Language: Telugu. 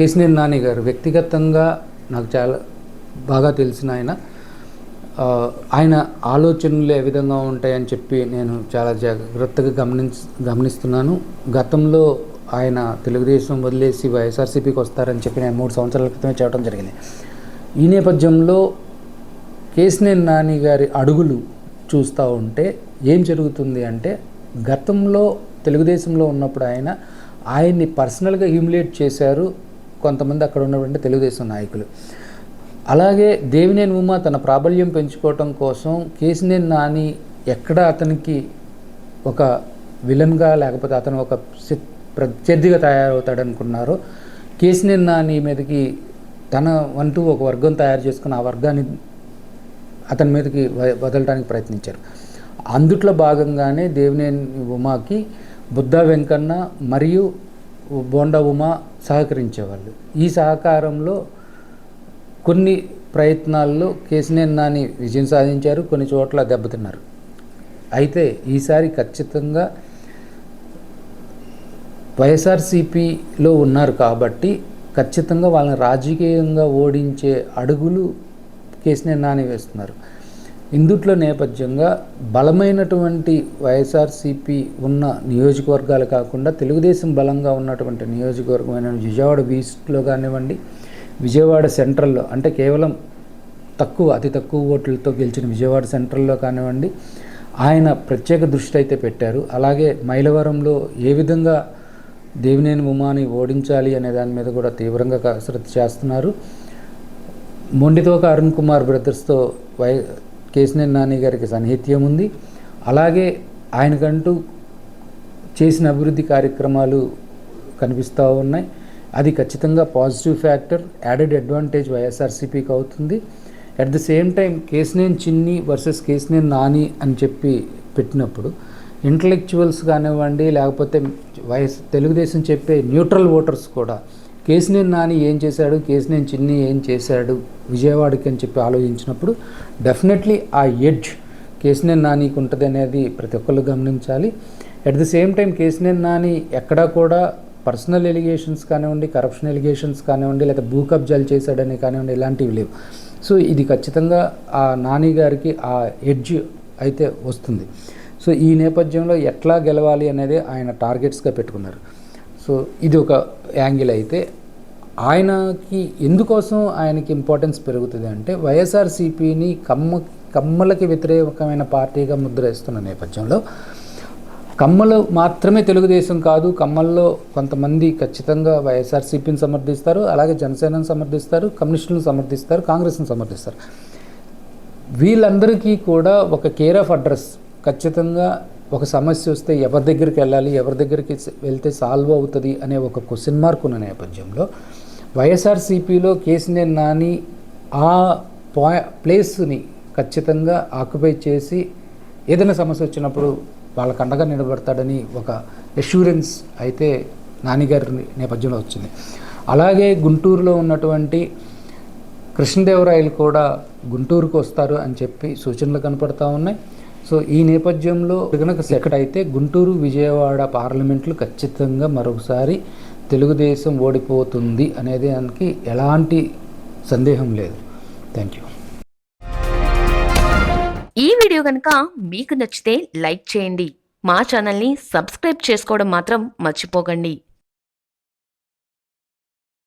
కేసినేని నాని గారు వ్యక్తిగతంగా నాకు చాలా బాగా తెలిసిన ఆయన. ఆయన ఆలోచనలు ఏ విధంగా ఉంటాయని చెప్పి నేను చాలా జాగ్రత్తగా గమనించ గమనిస్తున్నాను. గతంలో ఆయన తెలుగుదేశం వదిలేసి వైఎస్ఆర్సీపీకి వస్తారని చెప్పి నేను మూడు సంవత్సరాల క్రితమే చెప్పడం జరిగింది. ఈ నేపథ్యంలో కేసినేని నాని గారి అడుగులు చూస్తూ ఉంటే ఏం జరుగుతుంది అంటే గతంలో తెలుగుదేశంలో ఉన్నప్పుడు ఆయన ఆయన్ని పర్సనల్గా హ్యూమిలేట్ చేశారు. కొంతమంది అక్కడ ఉన్నటువంటి తెలుగుదేశం నాయకులు. అలాగే దేవినేని ఉమ తన ప్రాబల్యం పెంచుకోవటం కోసం కేసినేని నాని ఎక్కడ అతనికి ఒక విలన్గా లేకపోతే అతను ఒక ప్రత్యర్థిగా తయారవుతాడనుకున్నారో. కేసినేని నాని మీదకి తన వంటూ ఒక వర్గం తయారు చేసుకుని ఆ వర్గాన్ని అతని మీదకి వ- వదలడానికి ప్రయత్నించారు. అందుట్లో భాగంగానే దేవినేని ఉమాకి బుద్ధా వెంకన్న మరియు బోండా ఉమా సహకరించేవాళ్ళు. ఈ సహకారంలో కొన్ని ప్రయత్నాల్లో కేసినేని నాని విజయం సాధించారు కొన్ని చోట్ల దెబ్బతిన్నారు. అయితే ఈసారి ఖచ్చితంగా వైఎస్ఆర్సీపీలో ఉన్నారు కాబట్టి ఖచ్చితంగా వాళ్ళని రాజకీయంగా ఓడించే అడుగులు కేసినేని నాని వేస్తున్నారు. ఇందుట్లో నేపథ్యంగా బలమైనటువంటి వైఎస్ఆర్సీపీ ఉన్న నియోజకవర్గాలు కాకుండా తెలుగుదేశం బలంగా ఉన్నటువంటి నియోజకవర్గమైన విజయవాడ ఈస్ట్లో కానివ్వండి విజయవాడ సెంట్రల్లో అంటే కేవలం తక్కువ అతి తక్కువ ఓట్లతో గెలిచిన విజయవాడ సెంట్రల్లో కానివ్వండి ఆయన ప్రత్యేక దృష్టి అయితే పెట్టారు. అలాగే మైలవరంలో ఏ విధంగా దేవినేని ఉమాని ఓడించాలి అనే దాని మీద కూడా తీవ్రంగా కసరత్తు చేస్తున్నారు. మొండితోక అరుణ్ కుమార్ బ్రదర్స్తో వై కేసినేని నాని గారికి సన్నిహిత్యం ఉంది. అలాగే ఆయనకంటూ చేసిన అభివృద్ధి కార్యక్రమాలు కనిపిస్తూ ఉన్నాయి. అది ఖచ్చితంగా పాజిటివ్ ఫ్యాక్టర్ యాడెడ్ అడ్వాంటేజ్ వైఎస్ఆర్సీపీకి అవుతుంది. At the same time Kesineni Chinni versus Kesineni Nani అని చెప్పి పెట్టినప్పుడు ఇంటలెక్చువల్స్ కానివ్వండి లేకపోతే వైఎస్ తెలుగుదేశం చెప్పే న్యూట్రల్ ఓటర్స్ కూడా కేసినేని నాని ఏం చేశాడు? కేసినేని చిన్ని ఏం చేశాడు? విజయవాడకి అని చెప్పి ఆలోచించినప్పుడు డెఫినెట్లీ ఆ ఎడ్జ్ కేసినేని నానికి ఉంటుంది అనేది ప్రతి ఒక్కళ్ళు గమనించాలి. At the same time Kesineni Nani ఎక్కడా కూడా పర్సనల్ ఎలిగేషన్స్ కానివ్వండి కరప్షన్ ఎలిగేషన్స్ కానివ్వండి లేకపోతే భూ కబ్జాలు చేశాడని కానివ్వండి ఇలాంటివి లేవు. సో ఇది ఖచ్చితంగా ఆ నాని గారికి ఆ ఎడ్జ్ అయితే వస్తుంది. సో ఈ నేపథ్యంలో ఎట్లా గెలవాలి అనేది ఆయన టార్గెట్స్గా పెట్టుకున్నారు. సో ఇది ఒక యాంగిల్ అయితే ఆయనకి ఎందుకోసం ఆయనకి ఇంపార్టెన్స్ పెరుగుతుంది అంటే వైఎస్ఆర్సీపీని కమ్మ కమ్మలకి వ్యతిరేకమైన పార్టీగా ముద్ర వేస్తున్న నేపథ్యంలో కమ్మలు మాత్రమే తెలుగుదేశం కాదు కమ్మల్లో కొంతమంది ఖచ్చితంగా వైఎస్ఆర్సీపీని సమర్థిస్తారు అలాగే జనసేనను సమర్థిస్తారు కమ్యూనిస్టులను సమర్థిస్తారు కాంగ్రెస్ను సమర్థిస్తారు. వీళ్ళందరికీ కూడా ఒక కేర్ ఆఫ్ అడ్రస్ ఖచ్చితంగా ఒక సమస్య వస్తే ఎవరి దగ్గరికి వెళ్ళాలి ఎవరి దగ్గరికి వెళ్తే సాల్వ్ అవుతుంది అనే ఒక క్వశ్చన్ మార్క్ ఉన్న నేపథ్యంలో వైఎస్ఆర్సీపీలో కేసీఆర్ నాని ఆ పా ప్లేస్ని ఖచ్చితంగా ఆక్యుపై చేసి ఏదైనా సమస్య వచ్చినప్పుడు వాళ్ళకు అండగా నిలబడతాడని ఒక అష్యూరెన్స్ అయితే నానిగారి నేపథ్యంలో వచ్చింది. అలాగే గుంటూరులో ఉన్నటువంటి కృష్ణదేవరాయలు కూడా గుంటూరుకు వస్తారు అని చెప్పి సూచనలు కనపడతా ఉన్నాయి. సో ఈ నేపథ్యంలో కనుక సెకండ్ అయితే గుంటూరు విజయవాడ పార్లమెంట్లు ఖచ్చితంగా మరొకసారి తెలుగుదేశం ఓడిపోతుంది అనేది దానికి ఎలాంటి సందేహం లేదు. థ్యాంక్ యూ ఈ వీడియో కనుక మీకు నచ్చితే లైక్ చేయండి. మా ఛానల్ని సబ్స్క్రైబ్ చేసుకోవడం మాత్రం మర్చిపోకండి.